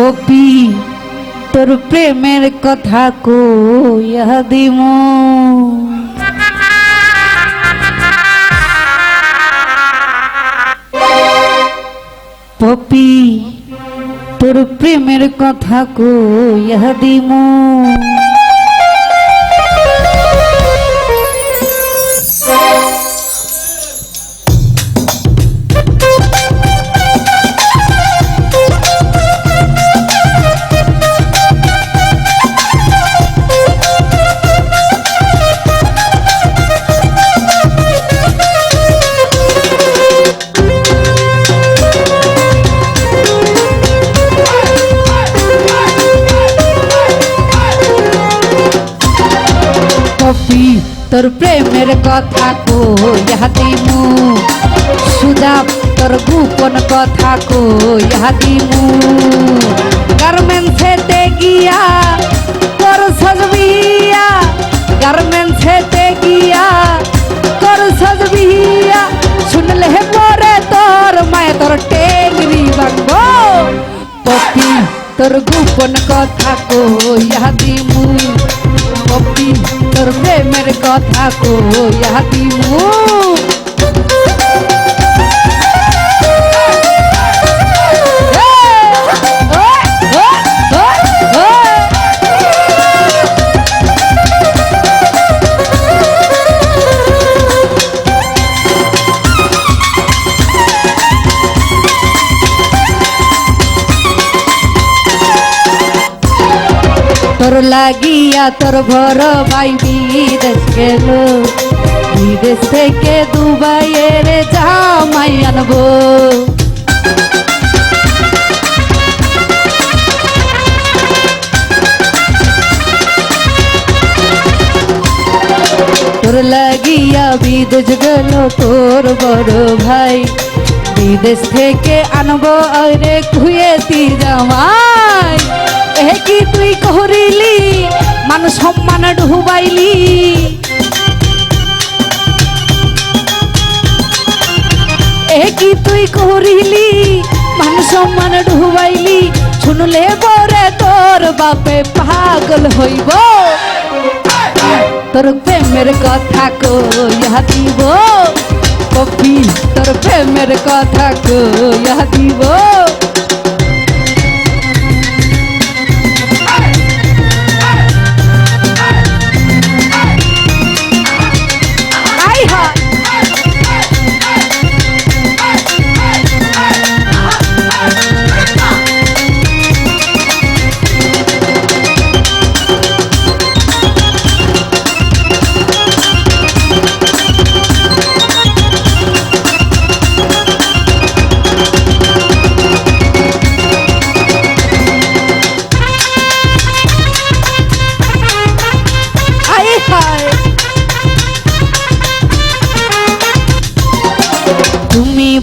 Poppy তোর প্রেমের কথা কইয়া দিম পপি তোর প্রেমের কথা কইয়া দিম তোর প্রেমের কথা কইয়া দিমু। সুদা তোর গোপন কথা কইয়া দিমু। গার্মেন্টসেতে গিয়া, তোর সজবিয়া। গার্মেন্টসেতে গিয়া, তোর সজবিয়া। শুনলে পরে তোর মায়ে, তোর টেংরি বাংবো পপি, তোর গোপন কথা কইয়া দিমু। পপি তোর প্রেমের কথা কইয়া দিমু লাগিয়া তোর ঘর ভাই বিদেশ গেল। বিদেশ থেকে দুবাইয়ের জামাই আনব। তোর লাগিয়া বিদেশ গেল তোর বড় ভাই। বিদেশ থেকে আনব আরে খুয়েতি জামাই। এ কি তুই করিলি মান সম্মান ডুবাইলি। এ কি তুই করিলি মান সম্মান ডুবাইলি। শুনলে বরে তোর বাপে পাগল হইব। তোর প্রেমের কথা কইয়া দিব। কপি তোর প্রেমের কথা কইয়া দিব।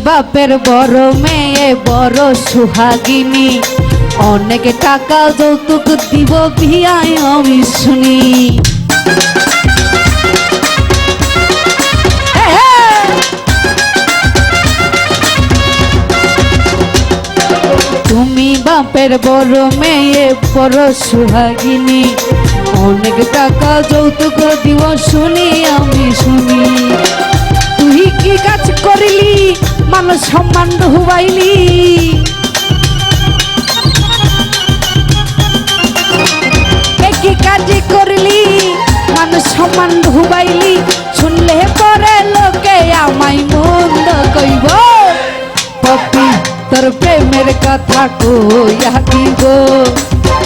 বাপের বড় মেয়ে, বড় সুহাগিনী। অনেক টাকা যৌতুক দিব বিয়ায়, আমি শুনি। তুমি বাপের বড় মেয়ে, বড় সুহাগিনী। অনেক টাকা যৌতুক দিব শুনি, আমি শুনি। তুই কি কাজ করিলি? মানুষ সম্মান হুবাইলি। এ কি কাজ করলি মানুষ সম্মান হুবাইলি। শুনলে পরে লোকে আমায় মন্দ কইব। পপি, তোর প্রেমের কথা কইয়া দিব।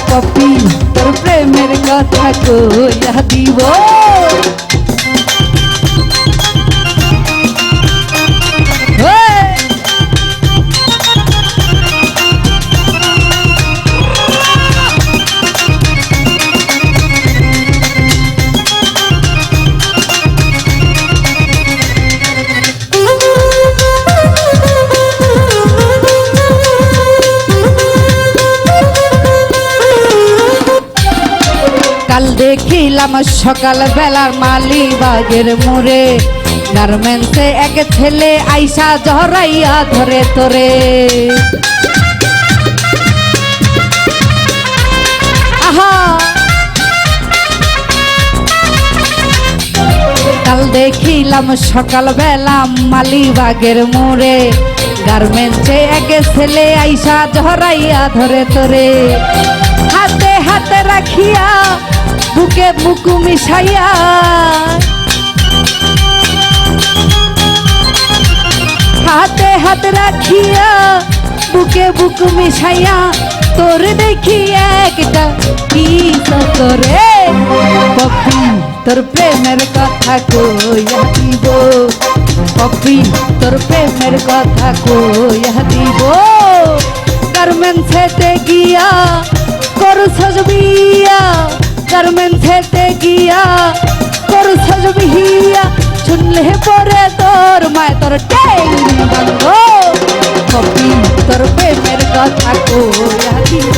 পপি, তোর প্রেমের কথা কইয়া দিব। কাল দেখিলাম সকাল বেলার মালি বাগের মোড়ে। গার্মেন্টসে এক ছেলে আইসা জহরাইয়া ধরে তোরে। আহা! কাল দেখিলাম, সকালবেলা মালিবাগের মোড়ে। গার্মেন্টসে একে ছেলে আইসা ঝরাইয়া ধরে তোরে। হাতে হাতে রাখিয়া বুকে বুকু মিশাইয়া। হাতে হাত রাখিয়া, বুকে বুক মিশাইয়া, তোর দেখি একটা কি করে পপি তোর প্রেমের কথা কইয়া দিব। পপি তোর প্রেমের কথা কইয়া দিব। গার্মেন্টসেতে গিয়া করু সজবিয়া গার্মেন্টসেতে গিয়া করু সজবিয়া শুনলে পরে তোর মায়, তোর টেঙ্গি বন্ধ কপি তোর প্রেমের কথা কইয়া দিব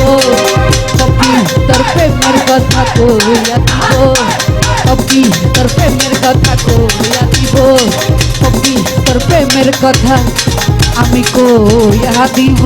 কপি তোর প্রেমের কথা কইয়া দিব কপি তোর প্রেমের কথা কইয়া দিব কপি তোর প্রেমের কথা আমি কইয়া দিব